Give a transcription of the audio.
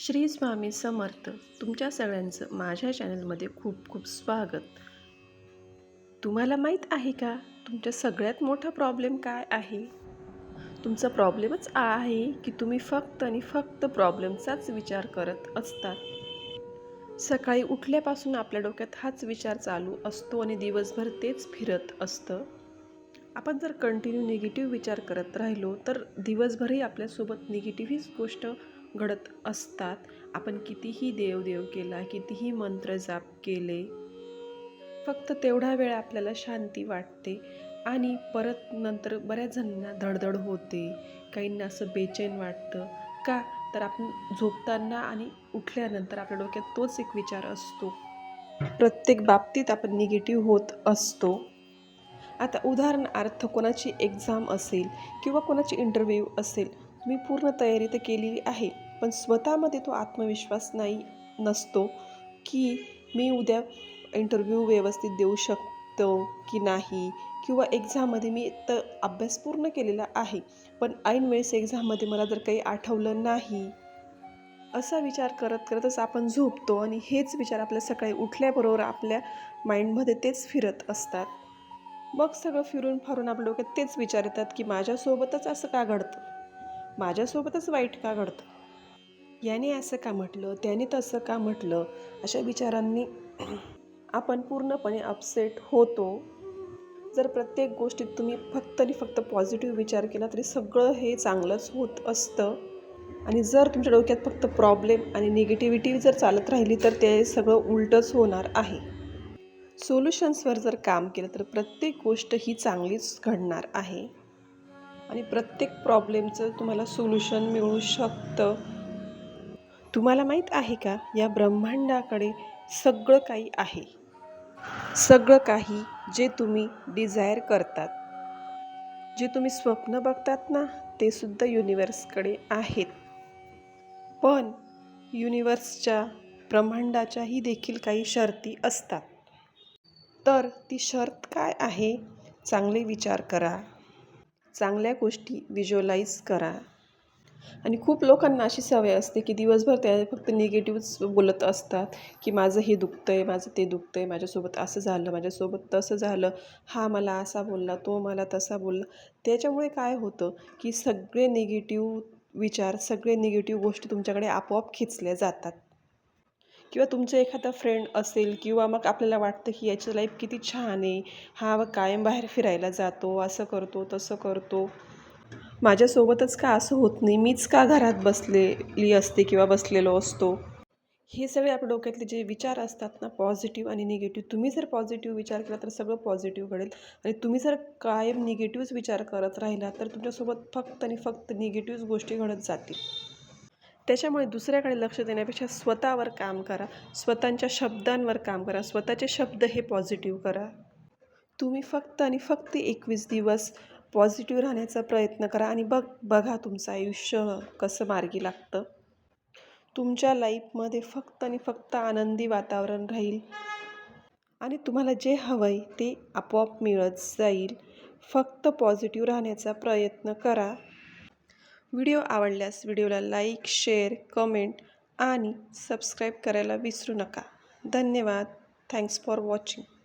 श्री स्वामी समर्थ तुमच्या सगळ्यांचं माझ्या चॅनलमध्ये खूप खूप स्वागत. तुम्हाला माहीत आहे का तुमचा सगळ्यात मोठा प्रॉब्लेम काय आहे? तुमचा प्रॉब्लेमच आहे की तुम्ही फक्त आणि फक्त प्रॉब्लेमचाच विचार करत असतात. सकाळी उठल्यापासून आपल्या डोक्यात हाच विचार चालू असतो आणि दिवसभर तेच फिरत असतं. आपण जर कंटिन्यू निगेटिव्ह विचार करत राहिलो तर दिवसभरही आपल्यासोबत निगेटिव्ह हीच गोष्ट घडत असतात. आपण कितीही देवदेव केला कितीही मंत्र जाप केले फक्त तेवढा वेळ आपल्याला शांती वाटते आणि परत नंतर बऱ्याच जणांना धडधड होते. काहींना असं बेचैन वाटतं. का? तर आपण झोपताना आणि उठल्यानंतर आपल्या डोक्यात तोच एक विचार असतो. प्रत्येक बाबतीत आपण निगेटिव्ह होत असतो. आता उदाहरणार्थ कोणाची एक्झाम असेल किंवा कोणाची इंटरव्ह्यू असेल तुम्ही पूर्ण तयारी तर केलेली आहे. पण स्वतःमध्ये तो आत्मविश्वास नाही नसतो की मी उद्या इंटरव्ह्यू व्यवस्थित देऊ शकतो की नाही किंवा एक्झाममध्ये मी तर अभ्यास पूर्ण केलेला आहे पण ऐन वेळेस एक्झाममध्ये मला जर काही आठवलं नाही असा विचार करत करतच आपण झोपतो आणि हेच विचार आपल्या सकाळी उठल्याबरोबर आपल्या माइंडमध्ये तेच फिरत असतात. मग सगळं फिरून फारून आपल्या डोक्यात तेच विचार येतात की माझ्यासोबतच असं का घडतं? माझ्यासोबतच वाईट का घडतं? याने असं का म्हटलं त्याने तसं का म्हटलं? अशा विचारांनी आपण पूर्णपणे अपसेट होतो. जर प्रत्येक गोष्टीत तुम्ही फक्त आणि फक्त पॉझिटिव्ह विचार केला तरी सगळं हे चांगलंच होत असतं. आणि जर तुमच्या डोक्यात फक्त प्रॉब्लेम आणि निगेटिव्हिटी जर चालत राहिली तर ते सगळं उलटच होणार आहे. सोल्युशन्सवर जर काम केलं तर प्रत्येक गोष्ट ही चांगलीच घडणार आहे. आणि प्रत्येक प्रॉब्लेमचं तुम्हाला सोल्युशन मिळू शकतं. तुम्हाला माहीत आहे का? या ब्रह्मांडाकडे सगळं काही आहे. सगळं काही जे तुम्ही डिझायर करतात. जे तुम्ही स्वप्न बघतात ना ते सुद्धा युनिवर्सकडे आहेत. पण युनिवर्सच्या ब्रह्मांडाच्याही देखील काही शर्ती असतात. तर ती शर्त काय आहे? चांगले विचार करा. चांगल्या गोष्टी विज्युअलाइज करा. आणि खूप लोकांना अशी सवय असते की दिवसभर त्या फक्त निगेटिव्हच बोलत असतात की माझं हे दुखतं आहे माझं ते दुखतं आहे माझ्यासोबत असं झालं माझ्यासोबत तसं झालं हा मला असा बोलला तो मला तसा बोलला. त्याच्यामुळे काय होतं की सगळे निगेटिव्ह विचार सगळे निगेटिव्ह गोष्टी तुमच्याकडे आपोआप खेचल्या जातात. किंवा तुमचं एखादा फ्रेंड असेल किंवा मग आपल्याला वाटतं की याची लाईफ किती छान आहे हा कायम बाहेर फिरायला जातो असं करतो तसं करतो. माझ्यासोबतच का असं होत नाही? मीच का घरात बसलेली असते किंवा बसलेलो असतो? हे सगळे आपल्या डोक्यातले जे विचार असतात ना पॉझिटिव्ह आणि निगेटिव्ह तुम्ही जर पॉझिटिव्ह विचार केला तर सगळं पॉझिटिव्ह घडेल. आणि तुम्ही जर कायम निगेटिव्हच विचार करत राहिला तर तुमच्यासोबत फक्त आणि फक्त निगेटिव्हच गोष्टी घडत जातील. त्याच्यामुळे दुसऱ्याकडे लक्ष देण्यापेक्षा स्वतःवर काम करा. स्वतःच्या शब्दांवर काम करा. स्वतःचे शब्द हे पॉझिटिव्ह करा. तुम्ही फक्त आणि फक्त एकवीस दिवस पॉझिटिव्ह राहण्याचा प्रयत्न करा आणि बघ बघा तुमचं आयुष्य कसं मार्गी लागतं. तुमच्या लाईफमध्ये फक्त आणि फक्त आनंदी वातावरण राहील. आणि तुम्हाला जे हवं आहे ते आपोआप मिळत जाईल. फक्त पॉझिटिव्ह राहण्याचा प्रयत्न करा. व्हिडिओ आवडल्यास व्हिडिओला लाईक शेअर कमेंट आणि सबस्क्राईब करायला विसरू नका. धन्यवाद. Thanks for watching.